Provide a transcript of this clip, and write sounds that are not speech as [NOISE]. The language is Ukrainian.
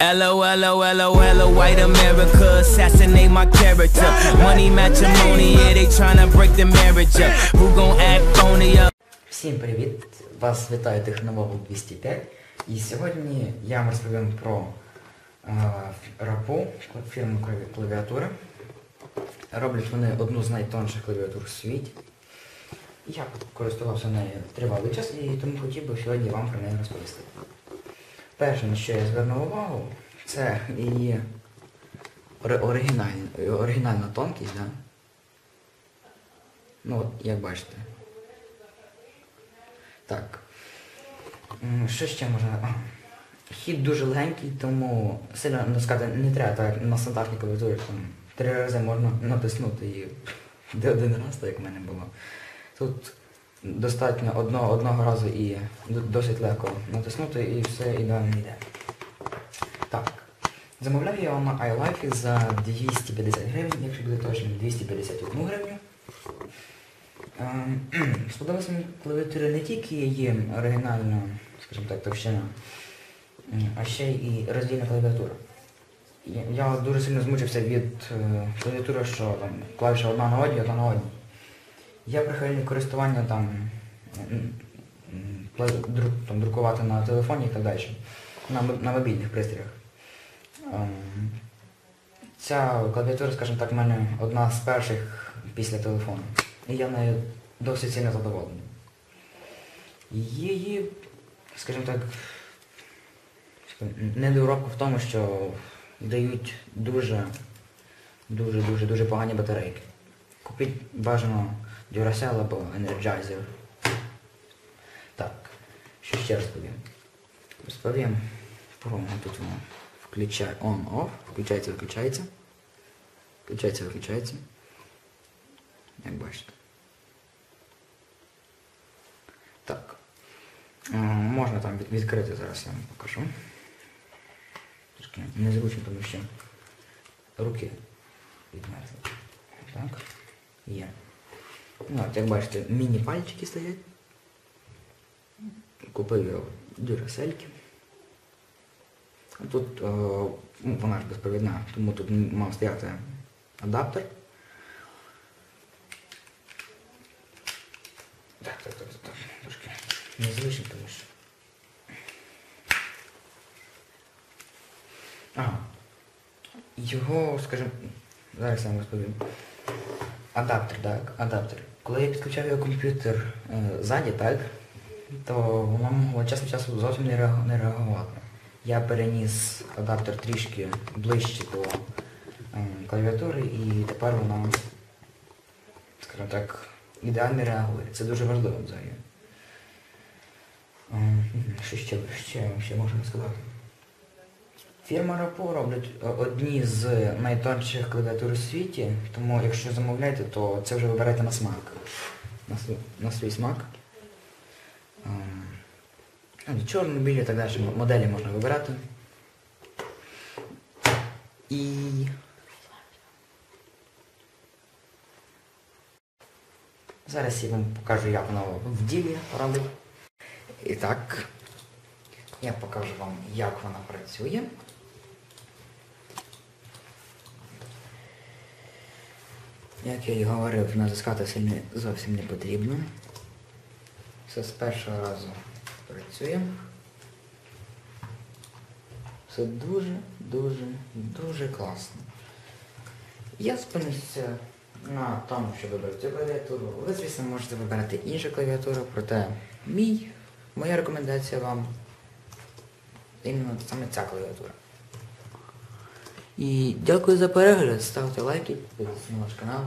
LOLOLOL, white America, assassinate my character. Money matrimony, yeah, they tryna break the marriage up. Who gon' act phony up? Всім привіт! Вас вітає Технового 205. І сьогодні я вам розповім про рапу фірму клаві- клавіатури. Роблять вони одну з найтонших клавіатур у світі. Я користувався нею тривалий час і тому хотів би сьогодні вам про неї розповісти. Перше, на що я звернув увагу, це її ори- оригінальна, оригінальна тонкість, да? Ну, от, як бачите. Так. Що ще можна? Хід дуже легенький, тому сильно натискати не треба, так на стандартній клавіатурі там три рази можна натиснути і [LAUGHS] один раз, так як в мене було. Тут достатньо одного, одного разу і досить легко натиснути і все ідеально йде. Так. Замовляв я вам iLife за 250 гривень, якщо буде точно, 251 гривню. Ем, Сподобалася мені клавіатура не тільки її оригінальна, скажімо так, товщина, а ще і роздільна клавіатура. Я, я дуже сильно змучився від е, клавіатури, що там клавіша одна на одній, одна на одній. Я прихильник користування там, там друкувати на телефоні і так далі, на, на мобільних пристроях. Ем, Ця клавіатура, скажімо так, в мене одна з перших після телефону. І я нею досить сильно задоволений. Її, скажімо так, недоробка в тому, що дають дуже, дуже, дуже, дуже погані батарейки. Купіть бажано Duracell або Energizer. Так, що ще розповім? Розповім про тут воно включає on-off, включається, виключається. Включається, виключається. Як бачите. Так. Е, Можна там відкрити, зараз я вам покажу. Трошки незручно, тому що руки відмерзли. Так. Є. Ну, от, як бачите, міні-пальчики стоять. Купив я дюрасельки. Тут е, ну, вона ж безпровідна, тому тут мав стояти адаптер. Так, так, так, так. Трошки незвично, тому що. Ага. Його, скажімо, зараз я вам розповім. Адаптер, так, адаптер. Коли я підключав його комп'ютер е, ззаді, так, то воно могло час від часу зовсім не реагу- не реагувати. Я переніс адаптер трішки ближче до е, клавіатури і тепер вона, скажімо так, ідеально реагує. Це дуже важливо взагалі. Ем, Що ще, ще, ще можу сказати? Фірма Рапо роблять е, одні з найтонших клавіатур у світі, тому якщо замовляєте, то це вже вибирайте на смак. На на свій смак. Ем, ну, Чорні, білі і так далі моделі можна вибирати. І... Зараз я вам покажу, як воно в ділі робить. І так, я покажу вам, як вона працює. Як я і говорив, натискати сильно зовсім не потрібно. Все з першого разу працює. Все дуже, дуже, класно. Я спинився на тому, що вибрав цю клавіатуру. Ви, звісно, можете вибирати іншу клавіатуру, проте мій, моя рекомендація вам іменно саме ця клавіатура. І дякую за перегляд, ставте лайки, підписуйтесь на наш канал.